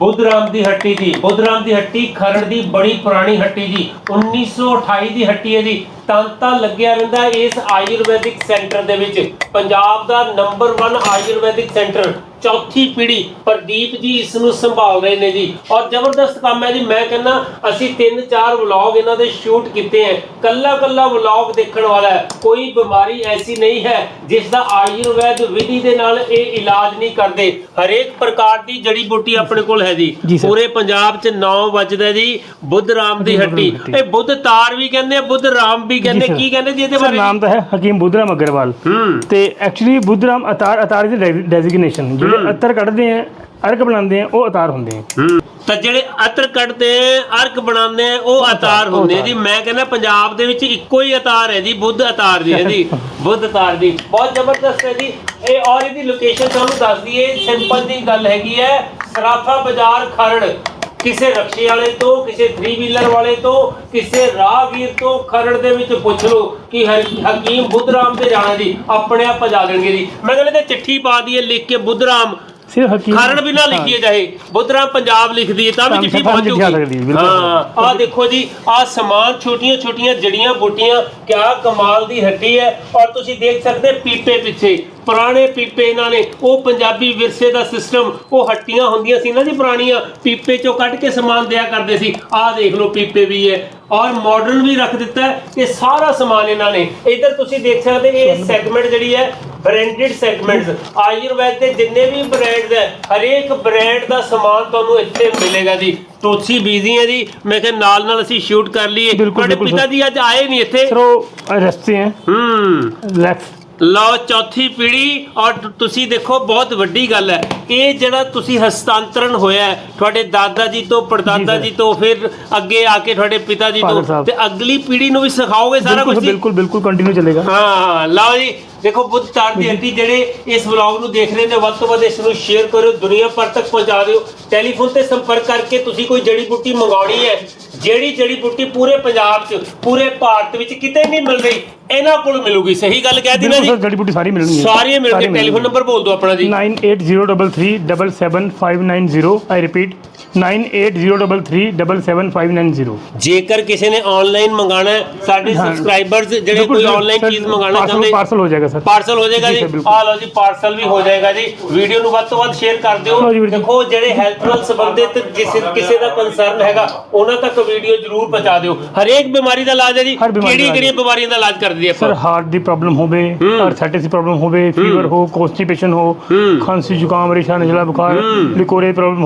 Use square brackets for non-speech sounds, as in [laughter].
ਬੁੱਧ ਰਾਮ ਦੀ ਹੱਟੀ ਜੀ ਬੁੱਧ ਰਾਮ ਦੀ ਹੱਟੀ ਖਰੜ ਦੀ ਬੜੀ ਪੁਰਾਣੀ ਹੱਟੀ ਜੀ 1928 ਦੀ ਹੱਟੀ ਹੈ ਜੀ। ਤਾਂਤਾ ਲੱਗਿਆ ਰਹਿੰਦਾ ਇਸ ਆਯੁਰਵੈਦਿਕ ਸੈਂਟਰ ਦੇ ਵਿੱਚ। ਪੰਜਾਬ ਦਾ ਨੰਬਰ 1 ਆਯੁਰਵੈਦਿਕ ਸੈਂਟਰ ਚੌਥੀ ਪੀੜ੍ਹੀ ਪ੍ਰਦੀਪ ਜੀ ਇਸ ਨੂੰ ਸੰਭਾਲ ਰਹੇ ਨੇ ਜੀ। ਔਰ ਜ਼ਬਰਦਸਤ ਕੰਮ ਹੈ ਜੀ ਮੈਂ ਕਹਿੰਦਾ ਅਸੀਂ ਤਿੰਨ ਚਾਰ ਵਲੌਗ ਇਹਨਾਂ ਦੇ ਸ਼ੂਟ ਕੀਤੇ ਹੈ। ਕੱਲਾ ਕੱਲਾ ਵਲੌਗ ਦੇਖਣ ਵਾਲਾ ਹੈ। ਕੋਈ ਬਿਮਾਰੀ ਐਸੀ ਨਹੀਂ ਹੈ ਜਿਸ ਦਾ ਆਯੁਰਵੈਦ ਵਿਧੀ ਦੇ ਨਾਲ ਇਹ ਇਲਾਜ ਨਹੀਂ ਕਰਦੇ। ਹਰੇਕ ਪ੍ਰਕਾਰ ਦੀ ਜੜੀ ਬੂਟੀ ਆਪਣੇ ਕੋਲ ਹੈ ਜੀ। ਪੂਰੇ ਪੰਜਾਬ 'ਚ 9 ਵੱਜਦਾ ਜੀ ਬੁੱਧ ਰਾਮ ਦੀ ਬੁੱਧ ਰਾਮ ਹੱਟੀ। ਇਹ ਬੁੱਧ ਤਾਰ ਵੀ ਕਹਿੰਦੇ ਆ ਬੁੱਧ ਰਾਮ ਵੀ ਕਹਿੰਦੇ। ਕੀ ਕਹਿੰਦੇ ਜੀ ਇਹਦੇ ਬਾਰੇ? ਨਾਮ ਤਾਂ ਹੈ ਹਕੀਮ ਬੁੱਧਰਾਮ ਅਗਰਵਾਲ। ਹੂੰ। ਤੇ ਐਕਚੁਅਲੀ ਬੁੱਧਰਾਮ ਅਤਾਰ ਅਤਾਰ ਦੀ ਡੈਜ਼ਿਗਨੇਸ਼ਨ ਜਿਹੜੇ ਅਤਰ ਕੱਢਦੇ ਆ ਅਰਕ ਬਣਾਉਂਦੇ ਆ ਉਹ ਅਤਾਰ ਹੁੰਦੇ ਆ। ਤਾਂ ਜਿਹੜੇ ਅਤਰ ਕੱਢਦੇ ਆ ਅਰਕ ਬਣਾਉਂਦੇ ਆ ਉਹ ਅਤਾਰ ਹੁੰਦੇ ਆ। ਜੀ। ਮੈਂ ਕਹਿੰਦਾ ਪੰਜਾਬ ਦੇ ਵਿੱਚ ਇੱਕੋ ਹੀ ਅਤਾਰ ਹੈ ਜੀ ਬੁੱਧ ਅਤਾਰ ਦੀ ਹੈ ਜੀ। [laughs] ਬੁੱਧ ਅਤਾਰ ਦੀ। ਬਹੁਤ ਜ਼ਬਰਦਸਤ ਹੈ ਜੀ। ਇਹ ਔਰ ਇਹਦੀ ਲੋਕੇਸ਼ਨ ਤੁਹਾਨੂੰ ਦੱਸ ਦਈਏ ਸਿੰਪਲ ਜੀ ਗੱਲ ਹੈਗੀ ਹੈ ਸਰਾਫਾ ਬਾਜ਼ਾਰ ਖਰੜ। ਕਿਸੇ ਰਕਸ਼ੇ ਵਾਲੇ ਤੋਂ ਕਿਸੇ 3 ਵੀਲਰ ਵਾਲੇ ਤੋਂ ਕਿਸੇ ਰਾਹਗੀਰ ਤੋਂ ਖਰੜ ਦੇ ਵਿੱਚ ਪੁੱਛ ਲਓ ਕਿ ਹਕੀਮ ਬੁੱਧਰਾਮ ਤੇ ਜਾਣਾ ਜੀ ਆਪਣੇ ਆਪ ਪਜਾ ਦੇਣਗੇ ਜੀ। ਮੈਂ ਕਹਿੰਦਾ ਤੇ ਚਿੱਠੀ ਪਾ ਦਈਏ ਲਿਖ ਕੇ ਬੁੱਧਰਾਮ ਸਿਰਫ ਹਕੀਮ ਖਰੜ ਵੀ ਨਾ ਲਿਖੀਏ ਚਾਹੇ ਬੁੱਧਰਾਮ ਪੰਜਾਬ ਲਿਖ ਦਈਏ ਤਾਂ ਵੀ ਚਿੱਠੀ ਪਹੁੰਚ ਜੂਗੀ। ਹਾਂ ਆਹ ਦੇਖੋ ਜੀ ਆਹ ਸਮਾਨ ਛੋਟੀਆਂ ਛੋਟੀਆਂ ਜੜੀਆਂ ਬੂਟੀਆਂ ਕਿਆ ਕਮਾਲ ਦੀ ਹੱਡੀ ਹੈ ਔਰ ਤੁਸੀਂ ਦੇਖ ਸਕਦੇ ਪੀਪੇ ਪਿੱਛੇ। ਪੁਰਾਣੇ ਪੀਪੇ ਇਹਨਾਂ ਨੇ ਉਹ ਪੰਜਾਬੀ ਵਿਰਸੇ ਦਾ ਸਿਸਟਮ ਉਹ ਹੱਟੀਆਂ ਹੁੰਦੀਆਂ ਸੀ ਨਾ ਜੀ ਪੁਰਾਣੀਆਂ ਪੀਪੇ ਚੋਂ ਕੱਢ ਕੇ ਸਮਾਨ ਦਿਆ ਕਰਦੇ ਸੀ। ਆਹ ਦੇਖ ਲਓ ਪੀਪੇ ਵੀ ਹੈ ਔਰ ਮਾਡਰਨ ਵੀ ਰੱਖ ਦਿੱਤਾ ਹੈ। ਇਹ ਸਾਰਾ ਸਮਾਨ ਇਹਨਾਂ ਨੇ। ਇਧਰ ਤੁਸੀਂ ਦੇਖ ਸਕਦੇ ਇਹ ਸੈਗਮੈਂਟ ਜਿਹੜੀ ਹੈ ਬ੍ਰਾਂਡਡ ਸੈਗਮੈਂਟਸ ਆਯੁਰਵੈਦ ਦੇ ਜਿੰਨੇ ਵੀ ਬ੍ਰਾਂਡਸ ਹੈ ਹਰੇਕ ਬ੍ਰਾਂਡ ਦਾ ਸਮਾਨ ਤੁਹਾਨੂੰ ਇੱਥੇ ਮਿਲੇਗਾ ਜੀ। ਤੁਸੀਂ ਬੀਜ਼ੀ ਹੈ ਜੀ। ਮੈਂ ਕਿਹਾ ਨਾਲ ਨਾਲ ਅਸੀਂ ਸ਼ੂਟ ਕਰ ਲਈਏ। ਤੁਹਾਡੇ ਪਿਤਾ। ਜੀ ਅੱਜ ਆਏ ਨਹੀਂ ਇੱਥੇ? ਸਰ ਉਹ ਰਸਤੇ ਹੈ। ਹੂੰ। ਲੈਫਟ ਲਓ ਚੌਥੀ ਪੀੜ੍ਹੀ ਔਰ ਤੁਸੀਂ ਦੇਖੋ ਬਹੁਤ ਵੱਡੀ ਗੱਲ ਹੈ। ਇਹ ਜਿਹੜਾ ਤੁਸੀਂ ਹਸਤਾਂਤਰਨ ਹੋਇਆ ਹੈ, ਤੁਹਾਡੇ ਦਾਦਾ ਜੀ ਤੋਂ ਪੜਦਾਦਾ ਜੀ ਜੀ ਤੋਂ ਫਿਰ ਅੱਗੇ ਆ ਕੇ ਤੁਹਾਡੇ ਪਿਤਾ ਜੀ ਤੋਂ ਸਾਹਿਬ। ਤੇ ਅਗਲੀ ਪੀੜ੍ਹੀ ਨੂੰ ਵੀ ਸਿਖਾਓਗੇ ਸਾਰਾ ਕੁਝ ਬਿਲਕੁਲ ਬਿਲਕੁਲ ਕੰਟੀਨਿਊ ਚੱਲੇਗਾ। ਹਾਂ ਲਓ ਜੀ ਦੇਖੋ ਬੁੱਧ ਤਾਰ ਦੀ ਹੱਟੀ ਜਿਹੜੇ ਇਸ ਵਲੌਗ ਨੂੰ ਦੇਖ ਰਹੇ ਨੇ ਵੱਧ ਤੋਂ ਵੱਧ ਇਸ ਨੂੰ ਸ਼ੇਅਰ ਕਰੋ ਦੁਨੀਆ ਭਰ ਤੱਕ ਪਹੁੰਚਾ ਦਿਓ ਟੈਲੀਫੋਨ ਤੇ ਸੰਪਰਕ ਕਰਕੇ ਤੁਸੀਂ ਕੋਈ ਜੜੀ ਬੂਟੀ ਮੰਗਾਉਣੀ ਹੈ ਜਿਹੜੀ ਜੜੀ ਬੂਟੀ ਪੂਰੇ ਪੰਜਾਬ 'ਚ ਪੂਰੇ ਭਾਰਤ ਵਿੱਚ ਕਿਤੇ ਨਹੀਂ ਮਿਲ ਰਹੀ ਇਹਨਾਂ ਕੋਲ ਮਿਲੂਗੀ ਸਹੀ ਗੱਲ ਕਹਿ ਦਿੱਤੀ ਨਾ ਬਿਲਕੁਲ ਜੀ? ਸਰ ਜੜੀ ਬੂਟੀ ਸਾਰੀ ਮਿਲਣਗੀ ਸਾਰੀਆਂ ਮਿਲ ਕੇ ਟੈਲੀਫੋਨ ਨੰਬਰ ਬੋਲ ਦਿਓ ਆਪਣਾ ਜੀ। 9803377590 ਆਈ ਰਿਪੀਟ 9803377590 ਜੇਕਰ ਕਿਸੇ ਨੇ ਆਨਲਾਈਨ ਮੰਗਾਣਾ ਹੈ ਸਾਡੇ ਹਾਂ। ਸਬਸਕ੍ਰਾਈਬਰਸ ਜਿਹੜੇ ਕੋਈ ਆਨਲਾਈਨ ਚੀਜ਼ ਮੰਗਾਣਾ ਚਾਹੁੰਦੇ ਪਾਰਸਲ ਹੋ ਜਾਏਗਾ ਸਰ। ਪਾਰਸਲ ਹੋ ਜਾਏਗਾ ਜੀ ਜੀ। ਸਰ, ਬਿਲਕੁਲ। ਆ ਲਓ ਜੀ ਪਾਰਸਲ ਵੀ ਹੋ ਜਾਏਗਾ ਜੀ। ਵੀਡੀਓ ਨੂੰ ਵੱਧ ਤੋਂ ਵੱਧ ਸ਼ੇਅਰ ਕਰ ਦਿਓ। ਲਓ ਜੀ ਵੀਰ ਜੀ। ਦੇਖੋ ਜਿਹੜੇ ਹੈਲਥ ਨਾਲ ਸੰਬੰਧਿਤ ਕਿਸੇ ਕਿਸੇ ਦਾ ਕੰਸਰਨ ਹੈਗਾ ਉਹਨਾਂ ਤੱਕ ਵੀਡੀਓ ਜ਼ਰੂਰ ਪਹੁੰਚਾ ਦਿਓ। ਹਰੇਕ ਬਿਮਾਰੀ ਦਾ ਇਲਾਜ ਹੈ ਜੀ। ਹਰ ਬਿਮਾਰੀ ਦਾ ਕਿਹੜੀ ਇਲਾਜ ਕਿਹੜੀਆਂ ਬਿਮਾਰੀਆਂ ਦਾ ਇਲਾਜ ਕਰਦੀ ਹੈ ਸਰ ਹਾਰਟ ਦੀ ਪ੍ਰੋਬਲਮ ਹੋਵੇ ਆਰਥਰਾਈਟਿਸ ਦੀ ਪ੍ਰੋਬਲਮ ਹੋਵੇ ਫੀਵਰ ਹੋ ਕਨਸਟੀਪੇਸ਼ਨ ਹੋ। ਖਾਂਸੀ ਜ਼ੁਕਾਮ ਰੇਸ਼ਾ ਨਜ਼ਲਾ ਬੁਖਾਰ। ਲਿਕੋਰੇ ਪ੍ਰੋਬਲਮ